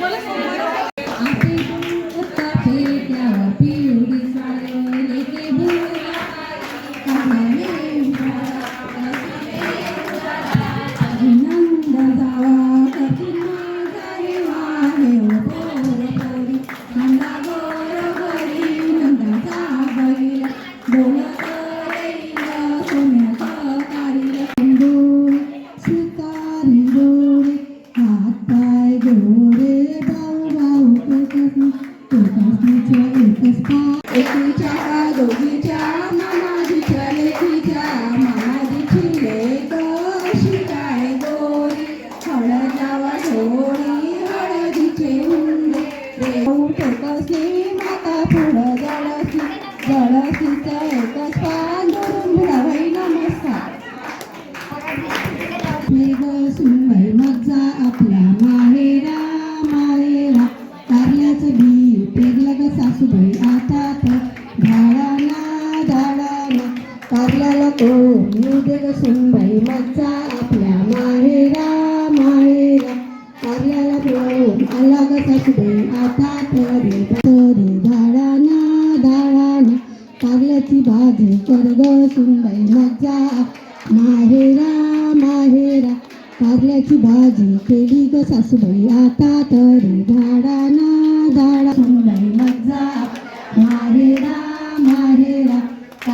Well, let's. Ay, dore, bau, bau, pekas ni, pekas ni cha, pekas pa. Eki cha, dogi cha, mama di cha, leki cha, mama di chi le go, shikai gori, hara jawa dori, hara di che hunde, re bau, pekas ni, mata pura jalasi, jalasi cha, pekas pa, dorun bhura vai namaskar. Mega sunwai. सासूबाई आता तर झाडाला कारल्याला कोण येऊ दे ग सुनबाई मज्जा आपल्या माहेरा माहेरा. कारल्याला कोण आला ग सासूबाई आता तरी तरी झाडाना झाडाना कारल्याची भाजी कर ग सुनबाई मज्जा माहेरा माहेरा. कारल्याची भाजी केली ग सासूबाई आता तरी झाडाना झाडा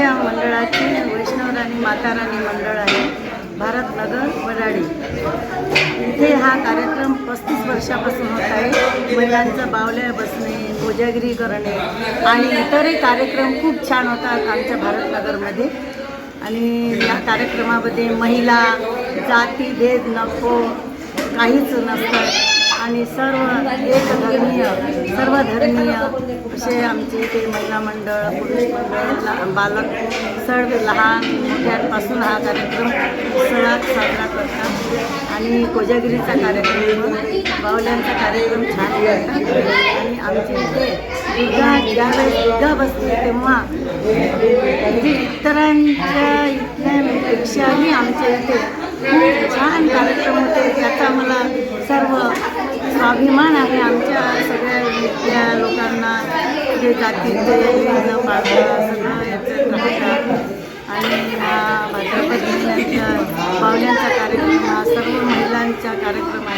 माझ्या मंडळाची वैष्णवराणी माताराणी मंडळ आहे भारतनगर वडाळी इथे हा कार्यक्रम पस्तीस वर्षापासून होत आहे. महिलांचं बावल्या बसणे कोजागिरी करणे आणि इतरही कार्यक्रम खूप छान होतात आमच्या भारतनगरमध्ये आणि या कार्यक्रमामध्ये महिला जाती भेद नको काहीच नसतं. आणि सर्व एक धर्मीय सर्व धर्मीय असे आमचे इथे महिला मंडळ पुरुष मंडळ बालक सर्व लहान मोठ्यांपासून हा कार्यक्रम उत्सवात साजरा करतात. आणि कोजागिरीचा कार्यक्रम बावल्यांचा कार्यक्रम छान करतात. आणि आमच्या इथे दुर्गा ज्यावेळेस दुर्गा बसते तेव्हा म्हणजे इतरांच्या इथल्यापेक्षाही आमच्या इथे खूप छान कार्यक्रम होते त्याचा मला सर्व अभिमान आहे आमच्या सगळ्या इथल्या लोकांना जे जातीचे न सगळं याच्यात राहतात आणि हा भाद्रपद महिन्यांचा पाहुण्यांचा कार्यक्रम हा सर्व महिलांचा कार्यक्रम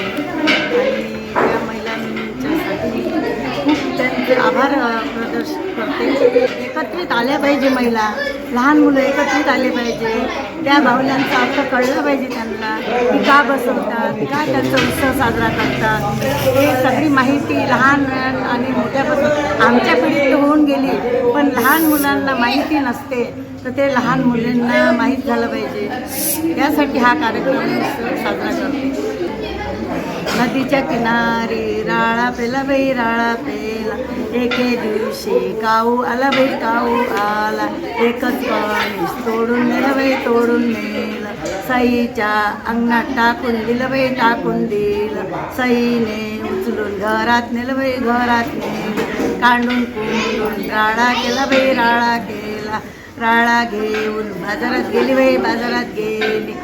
प्रदर्श करते. एकत्रित आल्या पाहिजे महिला. लहान मुलं एकत्रित आले पाहिजे. त्या बाहुल्यांचं अर्थ कळला पाहिजे त्यांना. की का बसवतात का त्यांचा उत्सव साजरा करतात. हे सगळी माहिती लहान आणि मोठ्यापासून आमच्या पिढीत होऊन गेली. पण लहान मुलांना माहिती नसते. तर ते लहान मुलींना माहीत झालं पाहिजे. त्यासाठी हा कार्यक्रम साजरा करते. नदीच्या किनारी राळा पेला बाई राळा पेला. एके दिवशी काऊ आला बे काऊ आला. एकच पाणी तोडून नेलं बाई तोडून नेलं. सईच्या अंगणात टाकून दिलं बाई टाकून दिलं. सईने उचलून घरात नेलं बाई घरात नेलं. कांडून कुंडून राळा केला बाई राळा केला. राळा घेऊन बाजारात गेली बाई बाजारात गेली.